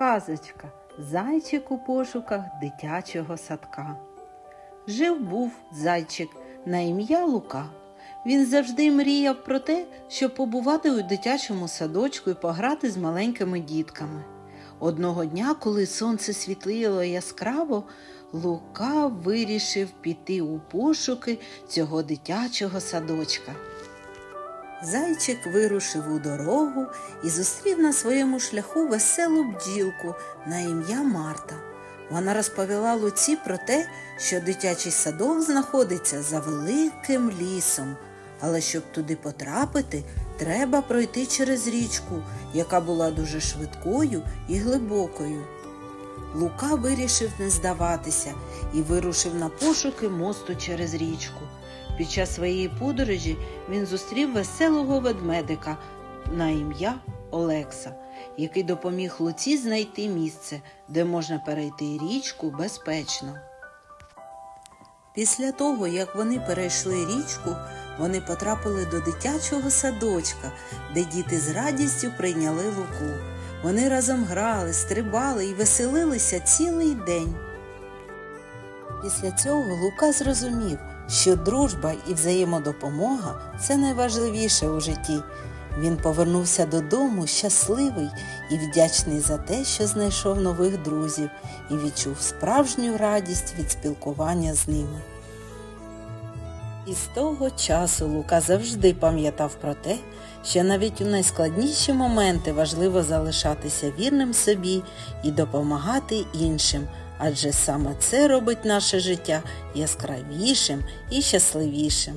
Казочка Зайчик у пошуках дитячого садка. Жив був зайчик на ім'я Лука. Він завжди мріяв про те, щоб побувати у дитячому садочку і пограти з маленькими дітками. Одного дня, коли сонце світлило яскраво, Лука вирішив піти у пошуки цього дитячого садочка. Зайчик вирушив у дорогу і зустрів на своєму шляху веселу бджілку на ім'я Марта. Вона розповіла Луці про те, що дитячий садок знаходиться за великим лісом, але щоб туди потрапити, треба пройти через річку, яка була дуже швидкою і глибокою. Лука вирішив не здаватися і вирушив на пошуки мосту через річку. Під час своєї подорожі він зустрів веселого ведмедика на ім'я Олекса, який допоміг Луці знайти місце, де можна перейти річку безпечно. Після того, як вони перейшли річку, вони потрапили до дитячого садочка, де діти з радістю прийняли луку. Вони разом грали, стрибали і веселилися цілий день. Після цього Лука зрозумів, що дружба і взаємодопомога це найважливіше у житті. Він повернувся додому щасливий і вдячний за те, що знайшов нових друзів і відчув справжню радість від спілкування з ними. І з того часу Лука завжди пам'ятав про те, що навіть у найскладніші моменти важливо залишатися вірним собі і допомагати іншим, адже саме це робить наше життя яскравішим і щасливішим.